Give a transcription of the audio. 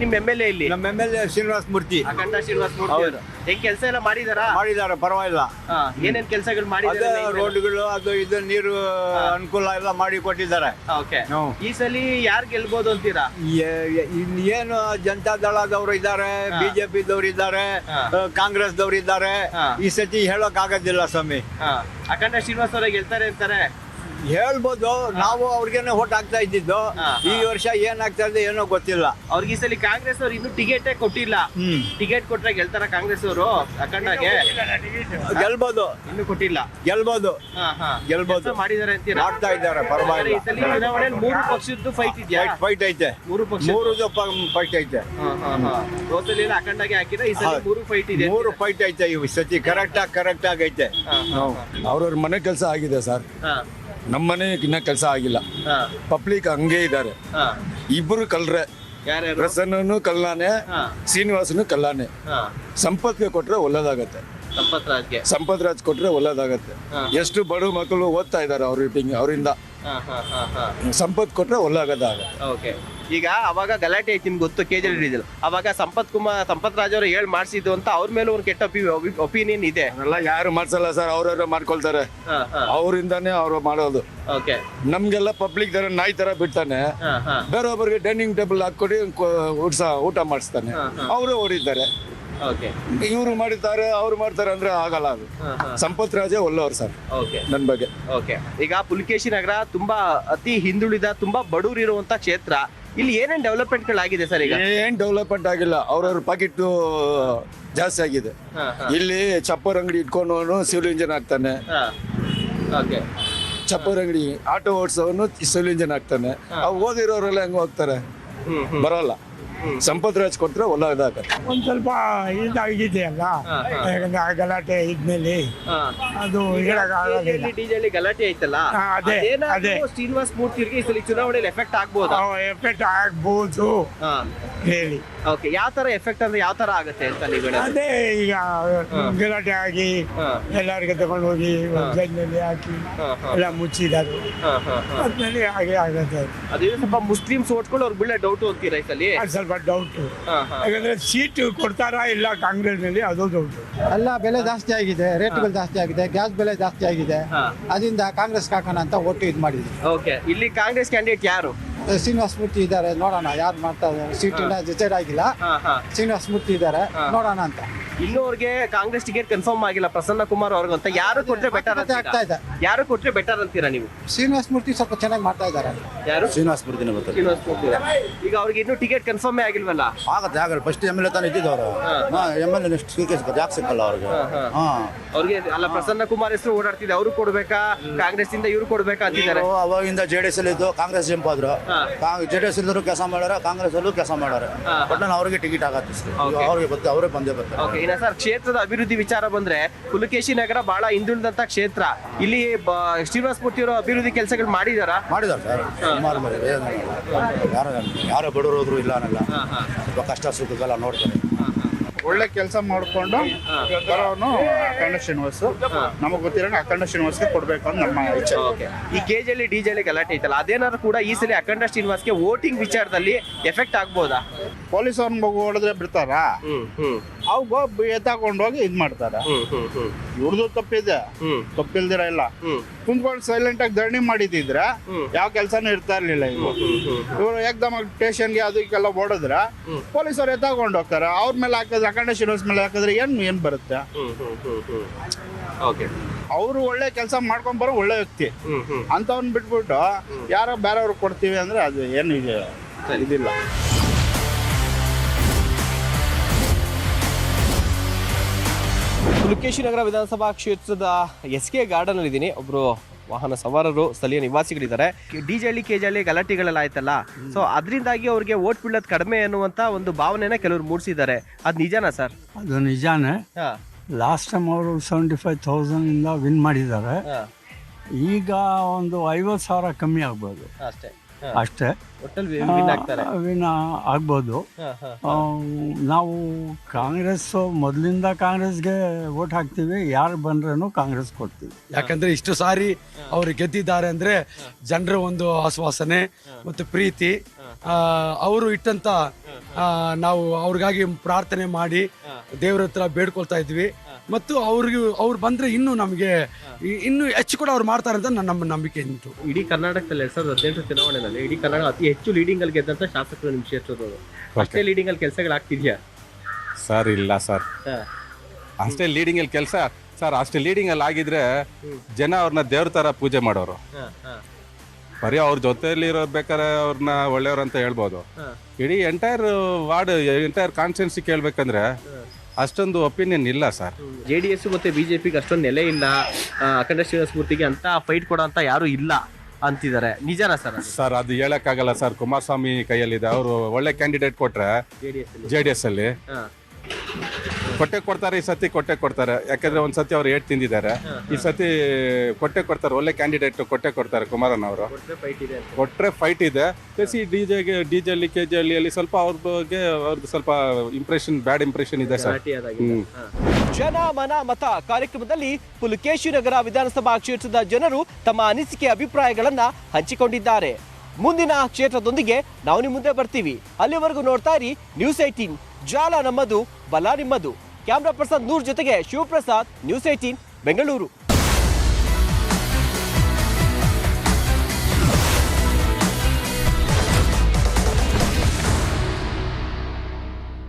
ನಿಮ್ M L A ಇಲ್ಲಿ? ನಮ್ಮ M L A Srinivasa Murthy. Akhanda Srinivas Murthy. ಅವರು. ಹೆಂಗ್ ಕೆಲಸ ಎಲ್ಲ ಮಾಡಿದಾರ? ಮಾಡಿದ್ದಾರೆ ಪರವಾಗಿಲ್ಲ. ಹಾ, ಏನೇನ್ ಕೆಲಸಗಳು ಅದೇ ಮಾಡಿದ್ದಾರೆ ರೋಡ್ಗಳು ಅದು ಇದು ನೀರು ಅನುಕೂಲ ಎಲ್ಲ ಮಾಡಿ ಕೊಟ್ಟಿದ್ದಾರೆ. Okay hmm. ಈ ಸಲ ಯಾರ್ ಗೆಲ್ಬೋದು ಅಂತೀರಾ? ಏನು ಜನತಾ ದಳದವರು ಇದ್ದಾರೆ ಹಾ. ಬಿಜೆಪಿ ದವರು ಇದ್ದಾರೆ ಹಾ. ಕಾಂಗ್ರೆಸ್ ದವರು ಇದ್ದಾರೆ ಹಾ. ಈ ಸತಿ ಹೇಳಕ್ ಆಗೋದಿಲ್ಲ ಸ್ವಾಮಿ. ಹಾ, ಅಖಂಡ ಶ್ರೀನಿವಾಸ್ ಅವರೇ ಗೆಲ್ತಾರೆ ಅಂತಾರೆ. ಹೇಳ್ಬೋದು ನಾವು ಅವ್ರಿಗೇನೆ ಓಟ್ ಹಾಕ್ತಾ ಇದ್ದಿದ್ದು. ಈ ವರ್ಷ ಏನಾಗ್ತಾ ಇದೆ ಏನೋ ಗೊತ್ತಿಲ್ಲ. ಅವ್ರಿಗೆ ಈ ಸಲ ಕಾಂಗ್ರೆಸ್ ಅವ್ರು ಇನ್ನು ಟಿಕೆಟೇ ಕೊಟ್ಟಿಲ್ಲ. ಟಿಕೆಟ್ ಕೊಟ್ರೆ ಗೆಲ್ತಾರ ಕಾಂಗ್ರೆಸ್ ಅವರು ಅಖಂಡಾಗೆ. ಗೆಲ್ಬೋದು. ಇನ್ನು ಕೊಟ್ಟಿಲ್ಲ. ಗೆಲ್ಬೋದು. ಹಾ, ಹಾ. ಗೆಲ್ಬೋದು. ಮಾಡಿದಾರೆ ಅಂತ ಮಾಡ್ತಾ ಇದ್ದಾರೆ ಈ ಪರವಾಗಿಲ್ಲ ಸಲ ಚುನಾವಣೆಯಲ್ಲಿ ಮೂರು ಪಕ್ಷದ್ದು ಫೈಟ್ ಇದೆಯಾ? ಫೈಟ್ ಐತೆ. ಮೂರು ಪಕ್ಷ ಮೂರು ಫೈಟ್ ಐತೆ. ಗೊತ್ತಿಲ್ಲ ಅಖಂಡಾಗೆ ಹಾಕಿದ್ರೆ ಈ ಸಲ. ಮೂರು ಫೈಟ್ ಇದೆ ಮೂರು ಫೈಟ್ ಐತೆ ಇವು ಸತಿ. ಕರೆಕ್ಟ್ ಆಗಿ ಕರೆಕ್ಟ್ ಆಗೈತೆ ಅವ್ರವ್ರ ಮನೆ ಕೆಲಸ ಆಗಿದೆ ಸರ್. ಹಾ, ನಮ್ಮ ಮನೆ ಇನ್ನ ಕೆಲಸ ಆಗಿಲ್ಲ. ಪಬ್ಲಿಕ್ ಹಂಗೆ ಇದ್ದಾರೆ. ಇಬ್ಬರು ಕಲ್ರೆ ಪ್ರಸನ್ನನು ಕಲ್ಲಾನೆ ಶ್ರೀನಿವಾಸನು ಕಲ್ಲಾನೆ. ಸಂಪತ್ಗೆ ಕೊಟ್ರೆ ಒಳ್ಳೇದಾಗತ್ತೆ. ಸಂಪತ್ ರಾಜ್ ಕೊಟ್ರೆ ಒಳ್ಳೇದಾಗತ್ತೆ. ಎಷ್ಟು ಬಡ ಮಕ್ಕಳು ಓದ್ತಾ ಇದ್ದಾರೆ ಅವ್ರ ಅವರಿಂದ. ಸಂಪತ್ ಕೊಟ್ರೆ ಒಳ್ಳಾಗದ ಓಕೆ ಈಗ ಅವಾಗ ಗಲಾಟೆ ಐತಿ ನಿಮ್ಗೆ ಗೊತ್ತು ಕೆಜಲ್ ಇದಿಲ್ಲ ಅವಾಗ ಸಂಪತ್ ಕುಮಾರ್ ಸಂಪತ್ ರಾಜ್ ಅವರು ಹೇಳಿ ಮಾಡಿಸಿದ್ದು ಅಂತ ಅವ್ರ ಮೇಲೆ ಒಂದು ಕೆಟ್ಟ ಒಪಿನಿಯನ್ ಇದೆ. ಅದೆಲ್ಲ ಯಾರು ಮಾಡ್ಸಲ್ಲ ಸರ್ ಅವ್ರವ್ರ ಮಾಡ್ಕೊಳ್ತಾರೆ. ಅವರಿಂದಾನೇ ಅವ್ರು ಮಾಡೋದು. ಓಕೆ ನಮ್ಗೆಲ್ಲ ಪಬ್ಲಿಕ್ ತರ ನಾಯಿ ತರ ಬಿಡ್ತಾನೆ ಬೇರೊಬ್ಬರಿಗೆ ಡೈನಿಂಗ್ ಟೇಬಲ್ ಹಾಕೊಡಿ ಊಟ ಊಟ ಮಾಡಿಸ್ತಾನೆ. ಅವರೇ ಓಕೆ ಇವರು ಮಾಡಿದ್ದಾರೆ ಅವ್ರು ಮಾಡ್ತಾರೆ ಅಂದ್ರೆ ಆಗಲ್ಲ ಅದು. ಸಂಪತ್ ರಾಜೇ ಒಳ್ಳವ್ರು ಸರ್. ಓಕೆ ನನ್ನ ಬಗ್ಗೆ. ಓಕೆ ಈಗ ಪುಲಿಕೇಶಿ ನಗರ ತುಂಬಾ ಅತಿ ಹಿಂದುಳಿದ ತುಂಬಾ ಬಡವರು ಇರುವಂತ ಕ್ಷೇತ್ರ. ಇಲ್ಲಿ ಏನೇನ್ ಡೆವಲಪ್ಮೆಂಟ್ ಆಗಿದೆ ಸರ್ ಈಗ? ಏನ್ ಡೆವಲಪ್ಮೆಂಟ್ ಆಗಿಲ್ಲ. ಅವ್ರವ್ರ ಪಾಕೆಟ್ ಜಾಸ್ತಿ ಆಗಿದೆ. ಇಲ್ಲಿ ಚಪ್ಪರ್ ಅಂಗಡಿ ಇಟ್ಕೊಂಡವನು ಸಿವಿಲ್ ಇಂಜಿನ್ ಆಗ್ತಾನೆ. ಓಕೆ ಚಪ್ಪರ್ ಅಂಗಡಿ ಆಟೋ ಓಡಿಸೋನು ಸಿವಿಲ್ ಇಂಜಿನ್ ಆಗ್ತಾನೆ. ಅವ್ ಓದಿರೋರೆಲ್ಲ ಹೆಂಗ್ ಹೋಗ್ತಾರೆ ಬರಲ್ಲ. ಸಂಪತ್ ರಾಜ್ ಕೊಟ್ರೆ ಒಳ್ಳೆ ಒಂದ್ ಸ್ವಲ್ಪ ಇದಾಗಿದೆ ಅಲ್ಲ. ಯಾಕಂದ್ರೆ ಆ ಗಲಾಟೆ ಇದ್ಮೇಲೆ. ಅದು ಹೇಳಕ್ ಆಗೋದಿಲ್ಲ ಡಿಜೆಲಿ ಗಲಾಟೆ ಐತಲ್ಲ ಹಾ, ಅದೇ, ಅದೇನಾದ್ರೂ ಅದೇ. ಶ್ರೀನಿವಾಸ್ ಮೂರ್ತಿಗೆ ಈ ಸಲ ಚುನಾವಣೆಯಲ್ಲಿ ಎಫೆಕ್ಟ್ ಆಗ್ಬೋದು ಎಫೆಕ್ಟ್ ಆಗ್ಬೋದು ಹೇಳಿ ಓಕೆ ಯಾವ ತರ ಎಫೆಕ್ಟ್ ಅಂದ್ರೆ ಯಾವ ತರ ಆಗುತ್ತೆ ಅಂತ ನೀವು ಹೇಳೋದು? ಅದೇ ಈಗ ಗಲಾಟೆ ಆಗಿ ಹಾ. ಎಲ್ಲರಿಗೆ ತಗೊಂಡು ಹೋಗಿ ಜೈಲಿನಲ್ಲಿ ಹಾಕಿ ಹಾ, ಹಾ. ಎಲ್ಲ ಮುಚ್ಚಿದರು ಹಾ, ಹಾ, ಹಾ. ಅದ್ಮೇಲೆ ಹಾಗೆ ಆಗುತ್ತೆ ಅದೇ ಸ್ವಲ್ಪ ಮುಸ್ಲಿಮ್ಸ್ ಓಟ್ಕೊಂಡು ಅವ್ರಿಗೆ ಬೀಳ ಡೌಟ್ ಅಂತೀರಾ ಈ ಸಲ ಅದು ಸ್ವಲ್ಪ ಡೌಟ್ ಡೌಟು. ಯಾಕಂದ್ರೆ ಸೀಟ್ ಕೊಡ್ತಾರಾ ಇಲ್ಲ ಕಾಂಗ್ರೆಸ್ನಲ್ಲಿ ಅದು ಡೌಟ್ ಎಲ್ಲ ಬೆಲೆ ಜಾಸ್ತಿ ಆಗಿದೆ ರೇಟ್ಗಳು ಜಾಸ್ತಿ ಆಗಿದೆ ಗ್ಯಾಸ್ ಬೆಲೆ ಜಾಸ್ತಿ ಆಗಿದೆ. ಅದರಿಂದ ಕಾಂಗ್ರೆಸ್ ಹಾಕೋಣ ಅಂತ ಒಟ್ಟು ಇದು ಮಾಡಿದ್ವಿ ಓಕೆ ಇಲ್ಲಿ ಕಾಂಗ್ರೆಸ್ ಕ್ಯಾಂಡಿಡೇಟ್ ಯಾರು? ಶ್ರೀನಿವಾಸ ಮೂರ್ತಿ ಇದ್ದಾರೆ ನೋಡೋಣ ಯಾರು ಮಾಡ್ತಾ ಇದ್ದಾರೆ? ಸೀಟ್ ಡಿಸೈಡ್ ಆಗಿಲ್ಲ. ಹಾ, ಹಾ. ಶ್ರೀನಿವಾಸ ಮೂರ್ತಿ ಇದ್ದಾರೆ. ನೋಡೋಣ ಅಂತ. ಇನ್ನೂ ಅವ್ರಿಗೆ ಕಾಂಗ್ರೆಸ್ ಟಿಕೆಟ್ ಕನ್ಫರ್ಮ್ ಆಗಿಲ್ಲ ಪ್ರಸನ್ನ ಕುಮಾರ್ ಅವ್ರಿಗೆ ಅಂತ. ಯಾರು ಕೊಟ್ರೆ ಬೆಟರ್ ಅಂತ ಆಗ್ತಾ ಇದೆ. ಯಾರು ಕೊಟ್ರೆ ಬೆಟರ್ ಅಂತೀರಾ ನೀವು? ಶ್ರೀನಿವಾಸ ಮೂರ್ತಿ ಸ್ವಲ್ಪ ಚೆನ್ನಾಗಿ ಮಾಡ್ತಾ ಇದ್ದಾರೆ. ಯಾರು? ಶ್ರೀನಿವಾಸ ಮೂರ್ತಿನ ಗೊತ್ತಿಲ್ಲ. ಶ್ರೀನಿವಾಸ್ ಮೂರ್ತಿ. ಈಗ ಅವ್ರಿಗೆ ಇನ್ನೂ ಟಿಕೆಟ್ ಕನ್ಫರ್ಮೇ ಆಗಿಲ್ವಲ್ಲ? ಆಗತ್ತೆ ಆಗಲ್ಲ ಫಸ್ಟ್ ಎಂ ಎಲ್ ಎ ತಾನೇ ಇದ್ದಿದ್ದವರು. ಹಾ. ಎಂ ಎಲ್ ಎ ನೆಕ್ಸ್ಟ್ ಸಿಗುತ್ತೆ ಯಾಕೆ ಸಿಕ್ಕಲ್ಲ ಅವ್ರಿಗೆ? ಹಾ. ಅವ್ರಿಗೆ ಅಲ್ಲ ಪ್ರಸನ್ನ ಕುಮಾರ್ ಹೆಸರು ಓಡಾಡ್ತಿದ್ದೆ ಅವರು ಕೊಡ್ಬೇಕಾ? ಕಾಂಗ್ರೆಸ್ ಇಂದ ಇವ್ರು ಕೊಡ್ಬೇಕಾ ಅಂತಿದ್ದಾರೆ. ಅವಾಗಿಂದ ಜೆ ಡಿ ಎಸ್ ಅಲ್ಲಿ ಇದ್ದು ಕಾಂಗ್ರೆಸ್ ಜಂಪ್ ಆದ್ರು. ಜೆ ಡಿ ಎಸ್ ಇಲ್ಲದ್ರು ಕೆಲಸ ಮಾಡ್ಯಾರ ಕಾಂಗ್ರೆಸ್ ಅಲ್ಲೂ ಕೆಲಸ ಮಾಡ್ಯಾರ. ಬಟ್ ನಾನು ಅವ್ರಿಗೆ ಟಿಕೆಟ್ ಆಗತ್ತೆ Okay. ಅವ್ರಿಗೆ ಗೊತ್ತೆ ಅವರೇ ಬಂದೇ ಬರ್ತಾರೆ. ಓಕೆ ಇನ್ನ ಸರ್ ಕ್ಷೇತ್ರದ ಅಭಿವೃದ್ಧಿ ವಿಚಾರ ಬಂದ್ರೆ ಪುಲಕೇಶಿ ನಗರ ಬಹಳ ಹಿಂದುಳಿದಂತ ಕ್ಷೇತ್ರ. ಇಲ್ಲಿ ಬ- ಶ್ರೀನಿವಾಸ್ ಮೂರ್ತಿ ಅವರು ಅಭಿವೃದ್ಧಿ ಕೆಲಸಗಳು ಮಾಡಿದಾರ? ಮಾಡಿದಾರೆ ಸರ್. ಸುಮಾರು ಮಾಡಿದ್ದಾರೆ. ಯಾರು ಯಾರೋ ಬಡವರು ಹೋದ್ರು ಇಲ್ಲ ಅನ್ನಲ್ಲ. ಸ್ವಲ್ಪ ಕಷ್ಟ ಸುಖಕ್ಕೆಲ್ಲ ನೋಡ್ತಾರೆ. ಒಳ್ಳೆ ಕೆಲಸ ಮಾಡಿಕೊಂಡು ಬರೋನು ಅಖಂಡ ಶ್ರೀನಿವಾಸ್. ನಮಗೆ ಗೊತ್ತಿರೋ ಅಖಂಡ ಶ್ರೀನಿವಾಸ್ಗೆ ಕೊಡ್ಬೇಕು ಅಂತ ನಮ್ಮ ಇಚ್ಛೆ. ಓಕೆ. ಈ ಕೆಜೆಲಿ ಡಿಜೆಲಿ ಗಲಾಟೆ ಐತಲ್ಲ ಅದೇನಾದ್ರು ಕೂಡ ಈ ಸಲ ಅಖಂಡ ಶ್ರೀನಿವಾಸ್ಗೆ ವೋಟಿಂಗ್ ವಿಚಾರದಲ್ಲಿ ಎಫೆಕ್ಟ್ ಆಗ್ಬೋದಾ? ಪೊಲೀಸ್ ಅವ್ರನ್ನ ಮಗು ಹೊಡೆದ್ರೆ ಬಿಡ್ತಾರ? ಅವಾಗ ಎತ್ತಾಕೊಂಡು ಹೋಗಿ ಇದ್ ಮಾಡ್ತಾರೆ. ಇವ್ರದ್ದು ತಪ್ಪಿದೆ. ತಪ್ಪಿಲ್ದಿರ ಇಲ್ಲ. ಕುಂತ್ಕೊಂಡು ಸೈಲೆಂಟ್ ಆಗಿ ಧರಣಿ ಮಾಡಿದ್ರೆ ಯಾವ ಕೆಲಸನೂ ಇರ್ತಾ ಇರ್ಲಿಲ್ಲ ಇವ್ರು. ಇವ್ರು ಏಕದಮ್ ಸ್ಟೇಷನ್ಗೆ ಅದಕ್ಕೆಲ್ಲ ಓಡಿದ್ರೆ ಪೊಲೀಸರು ಎತ್ತಾಕೊಂಡು ಹೋಗ್ತಾರೆ. ಅವ್ರ ಮೇಲೆ ಹಾಕಿದ್ರೆ ಅಖಂಡ ಶ್ರೀನಿವಾಸ್ ಮೇಲೆ ಹಾಕಿದ್ರೆ ಏನ್ ಏನ್ ಬರುತ್ತೆ? ಅವರು ಒಳ್ಳೆ ಕೆಲಸ ಮಾಡ್ಕೊಂಡ್ ಬರೋ ಒಳ್ಳೆ ವ್ಯಕ್ತಿ. ಅಂತವನ್ ಬಿಟ್ಬಿಟ್ಟು ಯಾರೋ ಬೇರೆಯವ್ರಿಗೆ ಕೊಡ್ತೀವಿ ಅಂದ್ರೆ ಅದು ಏನು ಇದೆ ಇದಿಲ್ಲ. ಪುಲಕೇಶಿ ನಗರ ವಿಧಾನಸಭಾ ಕ್ಷೇತ್ರದ ಎಸ್ ಕೆ ಗಾರ್ಡನ್ ಅಲ್ಲಿ ಇದ್ದೀನಿ ಒಬ್ರು ವಾಹನ ಸವಾರರು ಸ್ಥಳೀಯ ನಿವಾಸಿಗಳಿದ್ದಾರೆ. ಡಿಜೆಲಿ ಕೆಜೆಲಿ ಗಲಾಟೆಗಳೆಲ್ಲ ಆಯ್ತಲ್ಲ ಸೊ ಅದರಿಂದಾಗಿ ಅವ್ರಿಗೆ ಓಟ್ ಬೀಳೋದು ಕಡಿಮೆ ಅನ್ನುವಂತ ಒಂದು ಭಾವನೆನ ಕೆಲವರು ಮೂಡಿಸಿದ್ದಾರೆ. ಅದು ನಿಜಾನಾ ಸರ್? ಅದು ನಿಜಾನೇ. ಹಾ. ಲಾಸ್ಟ್ ಟೈಮ್ ಅವರು ಸೆವೆಂಟಿ ಫೈವ್ ತೌಸಂಡಿಂದ ವಿನ್ ಮಾಡಿದ್ದಾರೆ. ಈಗ ಒಂದು ಐವತ್ತು ಸಾವಿರ ಕಮ್ಮಿ ಆಗ್ಬೋದು. ಅಷ್ಟೇ. ಅಷ್ಟೇ. ವಿನ್ ಆಗ್ಬೋದು. ನಾವು ಕಾಂಗ್ರೆಸ್ ಮೊದಲಿಂದ ಕಾಂಗ್ರೆಸ್ಗೆ ವೋಟ್ ಹಾಕ್ತೀವಿ. ಯಾರು ಬಂದ್ರೂ ಕಾಂಗ್ರೆಸ್ ಕೊಡ್ತೀವಿ. ಯಾಕಂದ್ರೆ ಇಷ್ಟು ಸಾರಿ ಅವರು ಗೆದ್ದಿದ್ದಾರೆ ಅಂದ್ರೆ ಜನರ ಒಂದು ಆಶ್ವಾಸನೆ ಮತ್ತು ಪ್ರೀತಿ. ಅವರು ಇಟ್ಟಂತ ನಾವು ಅವ್ರಿಗಾಗಿ ಪ್ರಾರ್ಥನೆ ಮಾಡಿ ದೇವ್ರ ಹತ್ರ ಬೇಡ್ಕೊಳ್ತಾ ಇದ್ವಿ. ಮತ್ತು ಅವ್ರಿಗೆ ಅವ್ರು ಬಂದ್ರೆ ಇನ್ನು ನಮಗೆ ಇನ್ನು ಹೆಚ್ಚು ಕೂಡ ಅವ್ರು ಮಾಡ್ತಾರೆ ಅಂತ ನನ್ನ ನಮ್ಮ ನಂಬಿಕೆ ಉಂಟು. ಇಡೀ ಕರ್ನಾಟಕದಲ್ಲಿ ಎರಡ್ ಸಾವಿರದ ಹದಿನೆಂಟು ಚುನಾವಣೆಯಲ್ಲಿ ಇಡೀ ಕರ್ನಾಟಕ ಅತಿ ಹೆಚ್ಚು ಲೀಡಿಂಗ್ ಅಲ್ಲಿ ಗೆದ್ದಂತ ಶಾಸಕರು ನಿಮ್ ಕ್ಷೇತ್ರದವರು ಅಷ್ಟೇ ಲೀಡಿಂಗ್ ಅಲ್ಲಿ ಕೆಲಸಗಳಾಗ್ತಿದ್ಯಾ ಸರ್ ಇಲ್ಲ ಸರ್ ಅಷ್ಟೇ ಲೀಡಿಂಗ್ ಅಲ್ಲಿ ಕೆಲಸ ಸರ್ ಅಷ್ಟೇ ಲೀಡಿಂಗ್ ಅಲ್ಲಿ ಆಗಿದ್ರೆ ಜನ ಅವ್ರನ್ನ ದೇವ್ರ ತರ ಪೂಜೆ ಮಾಡೋರು. ಬರೀ ಅವ್ರ ಜೊತೆಯಲ್ಲಿ ಇರೋಬೇಕಾರೆ ಅವ್ರನ್ನ ಒಳ್ಳೆಯವ್ರು ಅಂತ ಹೇಳ್ಬೋದು. ಇಡೀ ಎಂಟೈರ್ ವಾರ್ಡ್ ಎಂಟೈರ್ ಕಾನ್ಸ್ಟಿಟ್ಯೂನ್ಸಿ ಕೇಳ್ಬೇಕಂದ್ರೆ ಅಷ್ಟೊಂದು ಒಪಿನಿಯನ್ ಇಲ್ಲ ಸರ್. ಜೆ ಡಿ ಎಸ್ ಮತ್ತೆ ಬಿಜೆಪಿಗೆ ಅಷ್ಟೊಂದು ನೆಲೆ ಇಲ್ಲ ಆ, ಅಖಂಡ ಶ್ರೀನಿವಾಸ ಮೂರ್ತಿಗೆ ಅಂತ ಫೈಟ್ ಕೊಡೋಂಥ ಯಾರು ಇಲ್ಲ ಅಂತಿದ್ದಾರೆ. ನಿಜಾನ ಸರ್ ಸರ್ ಅದು ಹೇಳಕ್ಕಾಗಲ್ಲ ಸರ್. ಕುಮಾರಸ್ವಾಮಿ ಕೈಯಲ್ಲಿದೆ. ಅವರು ಒಳ್ಳೆ ಕ್ಯಾಂಡಿಡೇಟ್ ಕೊಟ್ರೆ J D S J D S ಅಲ್ಲಿ. ಕೊಟ್ಟೆ ಕೊಡ್ತಾರೆ ಈ ಸತಿ ಕೊಟ್ಟೆ ಕೊಡ್ತಾರೆ. ಯಾಕಂದ್ರೆ ಒಂದ್ ಸತಿ ಅವ್ರು ಏಟ್ ತಿಂದಿದ್ದಾರೆ. ಈ ಸತಿ ಕೊಟ್ಟೆ ಕೊಡ್ತಾರೆ ಒಳ್ಳೆ ಕ್ಯಾಂಡಿಡೇಟ್ ಕೊಟ್ಟೆ ಕೊಡ್ತಾರೆ ಕುಮಾರನ್ ಅವರು. ಫೈಟ್ ಇದೆ ಅಂತ. ಕೊಟ್ರೆ ಫೈಟ್ ಇದೆ. ಪ್ಲಸ್ ಈ ಡಿ ಜೆಗೆ ಡಿ ಜೆ ಅಲ್ಲಿ ಕೆ ಜೆ ಅಲ್ಲಿ ಸ್ವಲ್ಪ ಅವ್ರ ಬಗ್ಗೆ ಅವ್ರದ್ದು ಸ್ವಲ್ಪ ಇಂಪ್ರೆಷನ್ ಬ್ಯಾಡ್ ಇಂಪ್ರೆಷನ್ ಇದೆ ಸರ್. ಹ್ಮ್. ಜನ ಮನ ಮತ ಕಾರ್ಯಕ್ರಮದಲ್ಲಿ ಪುಲಕೇಶಿ ನಗರ ವಿಧಾನಸಭಾ ಕ್ಷೇತ್ರದ ಜನರು ತಮ್ಮ ಅನಿಸಿಕೆ ಅಭಿಪ್ರಾಯಗಳನ್ನ ಹಂಚಿಕೊಂಡಿದ್ದಾರೆ. ಮುಂದಿನ ಕ್ಷೇತ್ರದೊಂದಿಗೆ ನಾವು ನಿಮ್ಮ ಮುಂದೆ ಬರ್ತೀವಿ. ಅಲ್ಲಿವರೆಗೂ ನೋಡ್ತಾ ಇರಿ ನ್ಯೂಸ್ ಏಟೀನ್ ಜಾಲ ನಮ್ಮದು ಬಲ ನಿಮ್ಮದು. ಕ್ಯಾಮ್ರಾ ಪರ್ಸನ್ ನೂರ್ ಜೊತೆಗೆ ಶಿವಪ್ರಸಾದ್ ನ್ಯೂಸ್ ಏಟೀನ್ ಬೆಂಗಳೂರು.